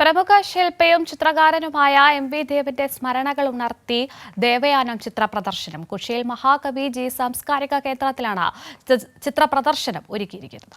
പ്രമുഖ ശില്പിയും ചിത്രകാരനുമായ M V ദേവന്റെ സ്മരണകൾ ഉണർത്തി ദേവയാനം ചിത്ര പ്രദർശനം കുഷിയിൽ മഹാകവി ജി സാംസ്കാരിക കേന്ദ്രത്തിലാണ് ചിത്ര പ്രദർശനം ഒരുക്കിയിരിക്കുന്നത്.